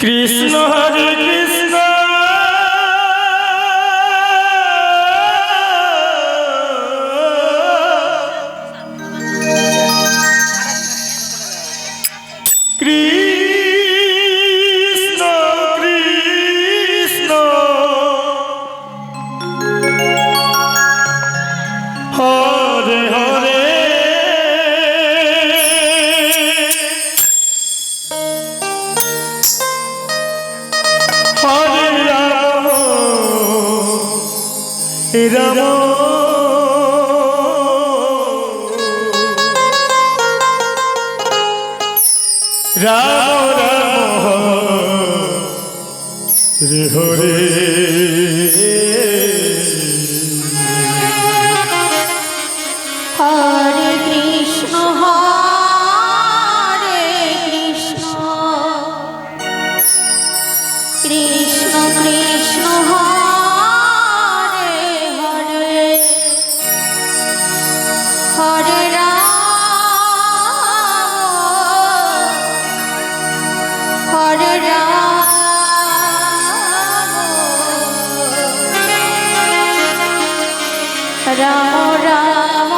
Krishna Hare Krishna. Ram Ram Ram Hare Hare Ram Ram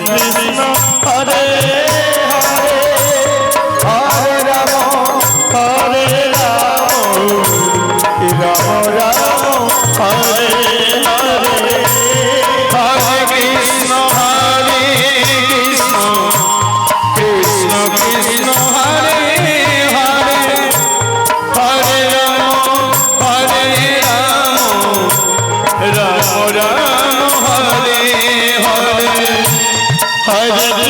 Krishna Hare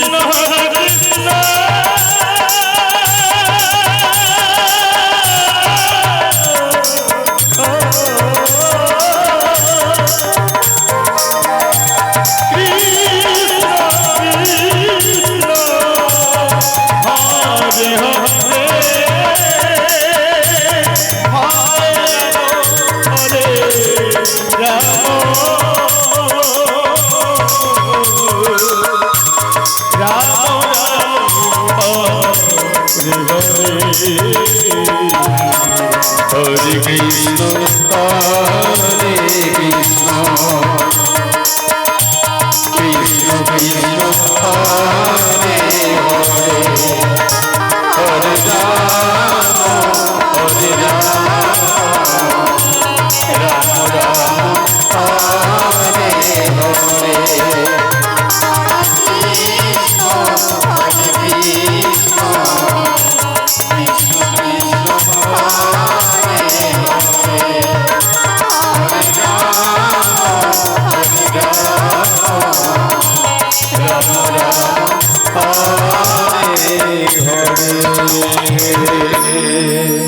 Krishna Hare Krishna.